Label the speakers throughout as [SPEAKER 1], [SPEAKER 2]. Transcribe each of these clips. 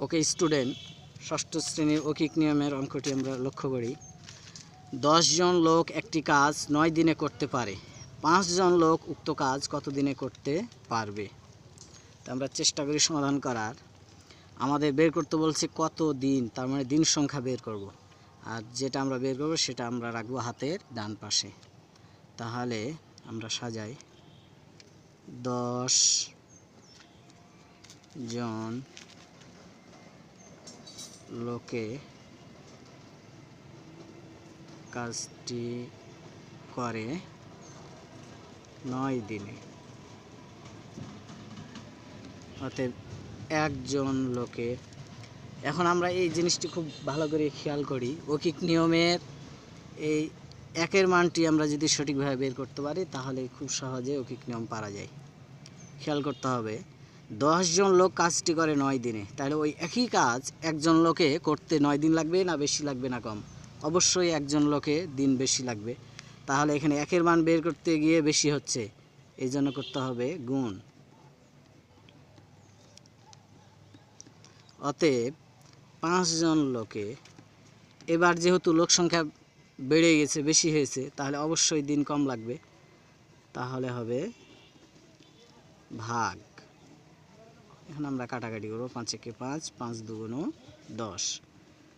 [SPEAKER 1] ওকে, student, ষষ্ঠ শ্রেণির অকিক নিয়মের অঙ্কটি আমরা লক্ষ্য করি। জন লোক একটি কাজ নয় দিনে করতে পারে। পাঁচজন লোক উক্ত কাজ কত দিনে করতে পারবে? তো আমরা চেষ্টা করি সমাধান করার। আমাদের বের করতে বলছে কত দিন, তার মানে দিন সংখ্যা বের করব। আর যেটা আমরা বের করব সেটা আমরা রাখব হাতের ডান পাশে। তাহলে আমরা সাজাই। দশ জন লোকে কাজটি করে নয় দিনে। অতএব একজন লোকে, এখন আমরা এই জিনিসটি খুব ভালো করে খেয়াল করি ঐকিক নিয়মের এই একের মানটি আমরা যদি সঠিকভাবে বের করতে পারি, তাহলে খুব সহজে ঐকিক নিয়ম পারা যায়। খেয়াল করতে হবে জন লোক কাজটি করে নয় দিনে। তাহলে ওই একই কাজ একজন লোকে করতে নয় দিন লাগবে না বেশি লাগবে না কম? অবশ্যই একজন লোকে দিন বেশি লাগবে। তাহলে এখানে একের মান বের করতে গিয়ে বেশি হচ্ছে। এই জন্য করতে হবে গুণ। অতএব পাঁচজন লোকে, এবার যেহেতু লোক সংখ্যা বেড়ে গেছে, বেশি হয়েছে, তাহলে অবশ্যই দিন কম লাগবে। তাহলে হবে ভাগ। এখন আমরা কাটাকাটি করব পাঁচ একে পাঁচ পাঁচ দুগুণ দশ।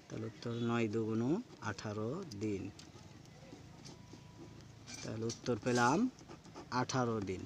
[SPEAKER 1] তাহলে উত্তর নয় দুগুণ আঠারো দিন। তাহলে উত্তর পেলাম আঠারো দিন।